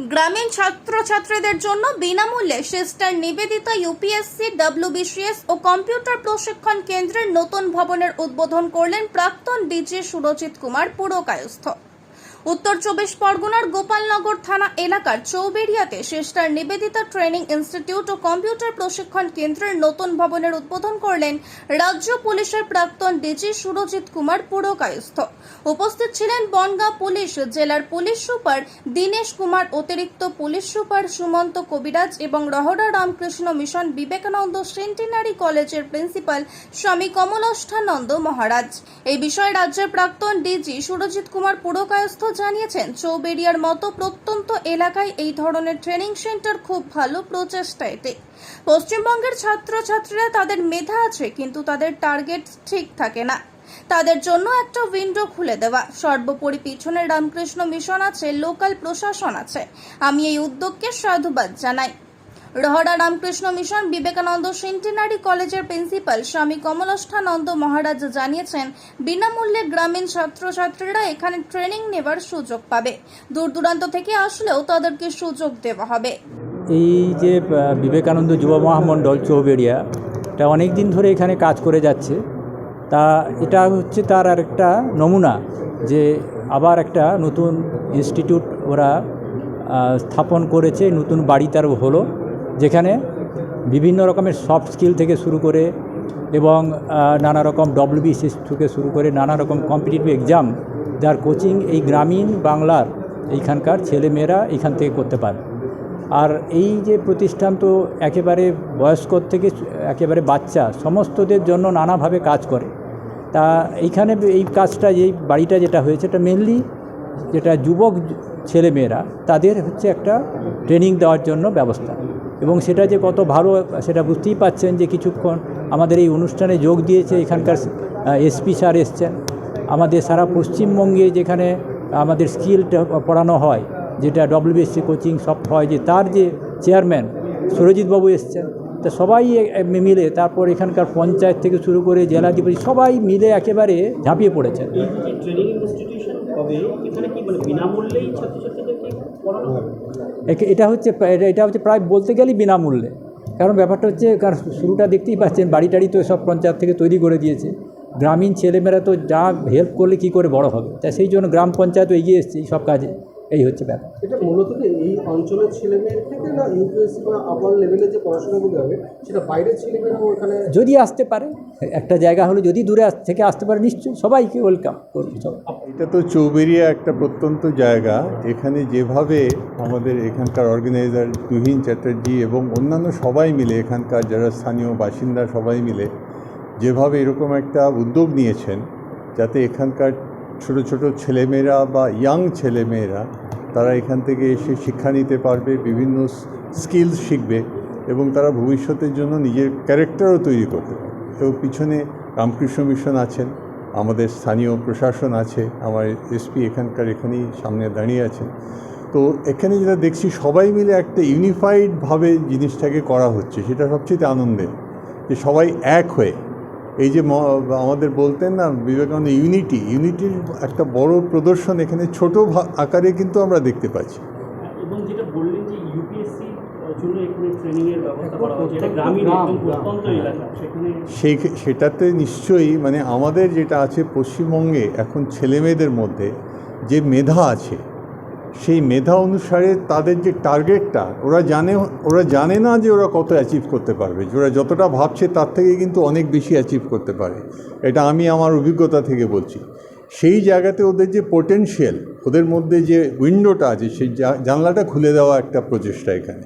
গ্রামীণ ছাত্রছাত্রীদের জন্য বিনামূল্যে সিস্টার নিবেদিতা ইউপিএসসি ডাব্লিউবিসিএস ও কম্পিউটার প্রশিক্ষণ কেন্দ্রের নতুন ভবনের উদ্বোধন করলেন প্রাক্তন ডিজি সুরজিৎ কুমার, পুরকায়স্থ। উত্তর চব্বিশ পরগনার গোপালনগর থানা এলাকার চৌবেড়িয়াতে সিস্টার নিবেদিতা ট্রেনিং ইনস্টিটিউট ও কম্পিউটার প্রশিক্ষণ কেন্দ্রের নতুন ভবনের উদ্বোধন করলেন রাজ্য পুলিশের প্রাক্তন ডিজি সুরজিৎ কুমার পুরকায়স্থ। উপস্থিত ছিলেন বনগাঁ পুলিশ, জেলার পুলিশ সুপার দীনেশ কুমার, অতিরিক্ত পুলিশ সুপার সুমন্ত কবিরাজ এবং রহরা রামকৃষ্ণ মিশন বিবেকানন্দ সেন্টিনারি কলেজের প্রিন্সিপাল স্বামী কমলাষ্ঠানন্দ মহারাজ। এই বিষয়ে রাজ্যের প্রাক্তন ডিজি সুরজিৎ কুমার পুরকায়স্থ জানিয়েছেন চৌবেরিয়ার মতো প্রত্যন্ত এলাকায় এই ধরনের ট্রেনিং সেন্টার খুব ভালো প্রচেষ্টা এতে। পশ্চিমবঙ্গের ছাত্রছাত্রীরা তাদের মেধা আছে, কিন্তু তাদের টার্গেট ঠিক থাকে না। তাদের জন্য একটা উইন্ডো খুলে দেওয়া। সর্বোপরি পিছনে রামকৃষ্ণ মিশন আছে লোকাল প্রশাসন আছে। আমি এই উদ্যোগকে সাধুবাদ জানাই। রহরা রামকৃষ্ণ মিশন বিবেকানন্দ সেন্টিনারি কলেজের প্রিন্সিপাল স্বামী কমলাষ্ঠানন্দ মহারাজ জানিয়েছেন, বিনামূল্যে গ্রামীণ ছাত্রছাত্রীরা এখানে ট্রেনিং নেবার সুযোগ পাবে। দূর দূরান্ত থেকে আসলেও তাদেরকে সুযোগ দেওয়া হবে। এই যে বিবেকানন্দ যুব মহামণ্ডল চৌবেড়িয়া এটা অনেক দিন ধরে এখানে কাজ করে যাচ্ছে। তা, এটা হচ্ছে তার আর একটা নমুনা যে আবার একটা নতুন ইনস্টিটিউট ওরা স্থাপন করেছে, নতুন বাড়ি তার হলো। যেখানে বিভিন্ন রকমের সফট স্কিল থেকে শুরু করে এবং নানা রকম ডব্লিউবিসিএস থেকে শুরু করে নানা রকম কম্পিটিটিভ এক্সাম যার কোচিং এই গ্রামীণ বাংলার এইখানকার ছেলেমেয়েরা এখান থেকে করতে পারে। আর এই যে প্রতিষ্ঠান তো একেবারে বয়স্ক থেকে একেবারে বাচ্চা সমস্তদের জন্য নানাভাবে কাজ করে। তা এইখানে এই কাজটা, এই বাড়িটা যেটা হয়েছে এটা মেনলি যেটা যুবক ছেলেমেয়েরা তাদের হচ্ছে একটা ট্রেনিং দেওয়ার জন্য ব্যবস্থা। এবং সেটা যে কত ভালো, সেটা বুঝতেই পাচ্ছেন যে কিছুক্ষণ আমাদের এই অনুষ্ঠানে যোগ দিয়েছে এখানকার এসপি স্যার এসছেন। আমাদের সারা পশ্চিমবঙ্গে যেখানে আমাদের স্কিলটা পড়ানো হয়, যেটা ডব্লিউবিএসসি কোচিং সব হয়, যে তার যে চেয়ারম্যান সুরজিৎবাবু এসছেন, তা সবাই মিলে তারপর এখানকার পঞ্চায়েত থেকে শুরু করে জেলা জেলাধিপতি সবাই মিলে একেবারে ঝাঁপিয়ে পড়েছেন। এটা হচ্ছে এটা- হচ্ছে প্রায় বলতে গেলেই বিনামূল্যে। কারণ ব্যাপারটা হচ্ছে কারণ শুরুটা দেখতেই পাচ্ছেন বাড়ি টাড়ি তো সব পঞ্চায়েত থেকে তৈরি করে দিয়েছে। গ্রামীণ ছেলেমেয়েরা তো যা হেল্প করলে কি করে বড় হবে? তাই সেই জন্য গ্রাম পঞ্চায়েত এগিয়ে এসছে সব কাজে। এই হচ্ছে ব্যাপার। এটা মূলত এই অঞ্চলের ছেলেমেয়ের থেকে না ইউপিএসসি বা আপার লেভেলে যে পড়াশোনাগুলো হবে সেটা বাইরের ছেলেমেয়েরাও এখানে যদি আসতে পারে একটা জায়গা হলে যদি দূরে থেকে আসতে পারে নিশ্চয়ই সবাইকে ওয়েলকাম করবে এটা তো চৌবেরিয়া একটা প্রত্যন্ত জায়গা। এখানে যেভাবে আমাদের এখানকার অর্গানাইজার তুহিন চ্যাটার্জি এবং অন্যান্য সবাই মিলে এখানকার যারা স্থানীয় বাসিন্দা সবাই মিলে যেভাবে এরকম একটা উদ্যোগ নিয়েছেন যাতে এখানকার ছোট ছোট ছেলেমেয়েরা বা ইয়াং ছেলেমেয়েরা, তারা এখান থেকে এসে শিক্ষা নিতে পারবে, বিভিন্ন স্কিলস শিখবে এবং তারা ভবিষ্যতের জন্য নিজের ক্যারেক্টারও তৈরি করতে পারবে। এবং পিছনে রামকৃষ্ণ মিশন আছেন, আমাদের স্থানীয় প্রশাসন আছে, আমার এসপি এখানকার এখানেই সামনে দাঁড়িয়ে আছেন। তো এখানে যেটা দেখছি, সবাই মিলে একটা ইউনিফাইডভাবে জিনিসটাকে করা হচ্ছে, সেটা সবচেয়ে আনন্দের, যে সবাই এক হয়ে এই যে ম- আমাদের বলতেন না বিবেকানন্দ ইউনিটি ইউনিটির একটা বড় প্রদর্শন এখানে ছোট আকারে কিন্তু আমরা দেখতে পাচ্ছি। এবং যেটা বললেন যে ইউপিএসসি জন্য এখানে ট্রেনিং এর ব্যবস্থা করা হয়েছে এটা গ্রামীণ একদম প্রত্যন্ত এলাকা সেখানে সেই সেটাতে নিশ্চয়ই মানে আমাদের যেটা আছে পশ্চিমবঙ্গে এখন ছেলেমেয়েদের মধ্যে যে মেধা আছে সেই মেধা অনুসারে তাদের যে টার্গেটটা, ওরা জানে ওরা জানে না যে ওরা কত অ্যাচিভ করতে পারবে। ওরা যতটা ভাবছে তার থেকে কিন্তু অনেক বেশি অ্যাচিভ করতে পারে। এটা আমি আমার অভিজ্ঞতা থেকে বলছি। সেই জায়গাতে ওদের যে পোটেনশিয়াল ওদের মধ্যে যে উইন্ডোটা আছে, সেই জানলাটা খুলে দেওয়া একটা প্রচেষ্টা এখানে।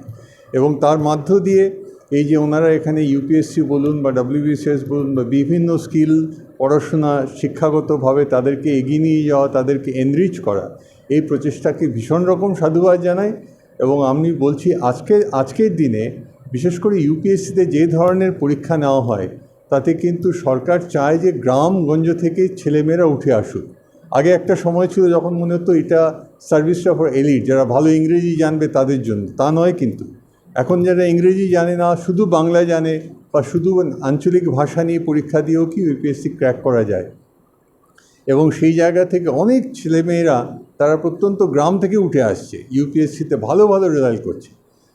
এবং তার মাধ্য দিয়ে এই যে ওনারা এখানে ইউপিএসসি বলুন বা ডব্লিউবিসিএস বলুন বা বিভিন্ন স্কিল পড়াশোনা শিক্ষাগতভাবে তাদেরকে এগিয়ে নিয়ে যাওয়া, তাদেরকে এনরিচ করা এই প্রচেষ্টাকে ভীষণ রকম সাধুবাদ জানাই এবং আমি বলছি আজকে, আজকের দিনে, বিশেষ করে ইউপিএসসিতে যে ধরনের পরীক্ষা নেওয়া হয়, তাতে কিন্তু সরকার চায় যে গ্রামগঞ্জ থেকে ছেলেমেয়েরা উঠে আসুক। আগে একটা সময় ছিল যখন মনে হতো এটা সার্ভিসটা ফর এলিট, যারা ভালো ইংরেজি জানবে তাদের জন্য, তা নয় কিন্তু। এখন যারা ইংরেজি জানে না, শুধু বাংলা জানে বা শুধু আঞ্চলিক ভাষা নিয়ে পরীক্ষা দিয়েও কি ইউপিএসসি ক্র্যাক করা যায়? এবং সেই জায়গা থেকে অনেক ছেলেমেয়েরা তারা প্রত্যন্ত গ্রাম থেকে উঠে আসছে, ইউপিএসসিতে ভালো ভালো রেজাল্ট করছে।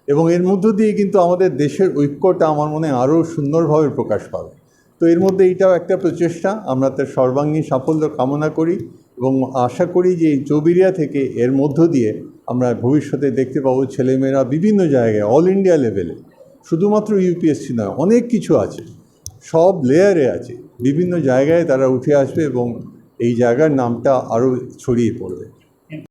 এবং এর মধ্য দিয়ে কিন্তু আমাদের দেশের ঐক্যটা আমার মনে আরও সুন্দরভাবে প্রকাশ পাবে। তো এর মধ্যে এইটাও একটা প্রচেষ্টা, আমরা তার সর্বাঙ্গীন সাফল্য কামনা করি এবং আশা করি যে চৌবিরিয়া থেকে এর মধ্য দিয়ে আমরা ভবিষ্যতে দেখতে পাবো ছেলেমেয়েরা বিভিন্ন জায়গায় অল ইন্ডিয়া লেভেলে শুধুমাত্র ইউপিএসসি নয়, অনেক কিছু আছে। সব লেয়ারে আছে। বিভিন্ন জায়গায় তারা উঠে আসবে এবং এই জায়গার নামটা আরও ছড়িয়ে পড়বে।